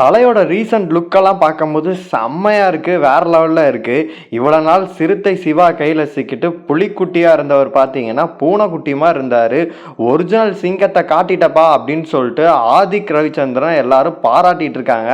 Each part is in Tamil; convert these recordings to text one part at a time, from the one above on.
தலையோட ரீசன்ட் லுக்கெல்லாம் பார்க்கும்போது செம்மையாக இருக்குது வேறு லெவலில் இருக்குது இவ்வளோ நாள் சிறுத்தை சிவா கையில் சிக்கிட்டு புலிக்குட்டியாக இருந்தவர் பார்த்தீங்கன்னா பூனைக்குட்டியுமா இருந்தார். ஒரிஜினல் சிங்கத்தை காட்டிட்டப்பா அப்படின்னு சொல்லிட்டு ஆதிக் ரவிச்சந்திரன் எல்லாரும் பாராட்டிகிட்டு இருக்காங்க.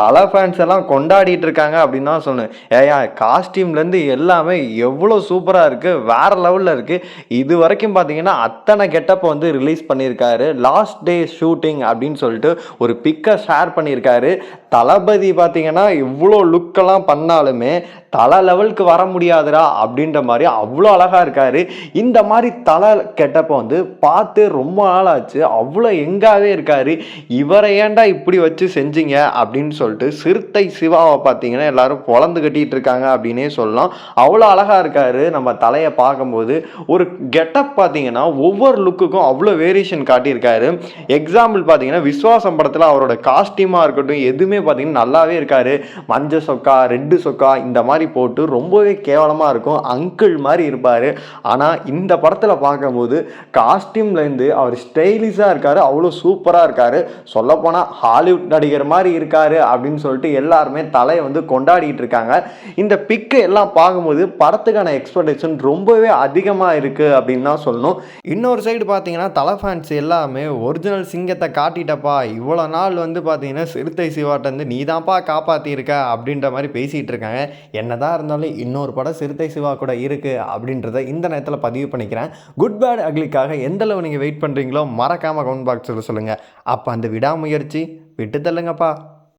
தலை ஃபேன்ஸ் எல்லாம் கொண்டாடிட்டு இருக்காங்க அப்படின்னு தான் சொல்லணும். ஏயா காஸ்டியூம்லேருந்து எல்லாமே எவ்வளோ சூப்பராக இருக்குது வேறு லெவலில் இருக்குது இது வரைக்கும் பார்த்தீங்கன்னா அத்தனை கெட்டப்பை வந்து ரிலீஸ் பண்ணியிருக்காரு. லாஸ்ட் டே ஷூட்டிங் அப்படின்னு சொல்லிட்டு ஒரு பிக்கை ஷேர் பண்ணியிருக்காரு. தளபதி பார்த்தீங்கன்னா இவ்வளோ லுக்கெல்லாம் பண்ணாலுமே தலை லெவலுக்கு வர முடியாதுடா அப்படின்ற மாதிரி அவ்வளோ அழகாக இருக்கார். இந்த மாதிரி தலை கெட்டப்போ வந்து பார்த்து ரொம்ப நாள் ஆச்சு அவ்வளோ எங்காவே இருக்கார். இவரை ஏன்டா இப்படி வச்சு செஞ்சீங்க அப்படின்னு சொல்லிட்டு சிறுத்தை சிவாவை பார்த்தீங்கன்னா எல்லாரும் பொழந்து கட்டிகிட்டு இருக்காங்க அப்படின்னே சொல்லலாம். அவ்வளோ அழகாக இருக்கார் நம்ம தலையை பார்க்கும்போது. ஒரு கெட்டப் பார்த்தீங்கன்னா ஒவ்வொரு லுக்குக்கும் அவ்வளோ வேரியேஷன் காட்டியிருக்காரு. எக்ஸாம்பிள் பார்த்தீங்கன்னா விஸ்வாசம் படத்தில் அவரோட காஸ்டியூமாக இருக்கட்டும் எதுவுமே பார்த்தீங்கன்னா நல்லாவே இருக்காரு. மஞ்சள் சொக்கா ரெட்டு சொக்கா இந்த மாதிரி போட்டு ரொம்பவே கேவலமாக இருக்கும். அங்கிள் மாதிரி இருப்பார். ஆனால் இந்த படத்தில் பார்க்கும்போது காஸ்டியூம்லேருந்து அவர் ஸ்டைலிஷாக இருக்கார். அவ்வளோ சூப்பராக இருக்கார். சொல்லப்போனால் ஹாலிவுட் நடிகர் மாதிரி இருக்காரு அப்படின்னு சொல்லிட்டு எல்லாருமே தலையை வந்து கொண்டாடிட்டு இருக்காங்க. இந்த பிக்கு எல்லாம் பார்க்கும்போது படத்துக்கான எக்ஸ்பெக்டேஷன் ரொம்பவே அதிகமாக இருக்குது அப்படின்னு தான் சொல்லணும். இன்னொரு சைடு பார்த்தீங்கன்னா தலை ஃபேன்ஸ் எல்லாமே ஒரிஜினல் சிங்கத்தை காட்டிட்டப்பா. இவ்வளோ நாள் வந்து பார்த்தீங்கன்னா சிறுத்தை சிவாட்ட வந்து நீ தான்ப்பா காப்பாற்றிருக்க அப்படின்ற மாதிரி பேசிகிட்டு இருக்காங்க. என்னதான் இருந்தாலும் இன்னொரு படம் சிறுத்தை சிவா கூட இருக்குது அப்படின்றத இந்த நேரத்தில் பதிவு பண்ணிக்கிறேன். குட் பேட் அக்லிக்காக எந்தளவு நீங்கள் வெயிட் பண்ணுறீங்களோ மறக்காமல் கமெண்ட் பாக்ஸில் சொல்லுங்கள் அப்போ அந்த விடாமுயற்சி விட்டு தள்ளுங்கப்பா.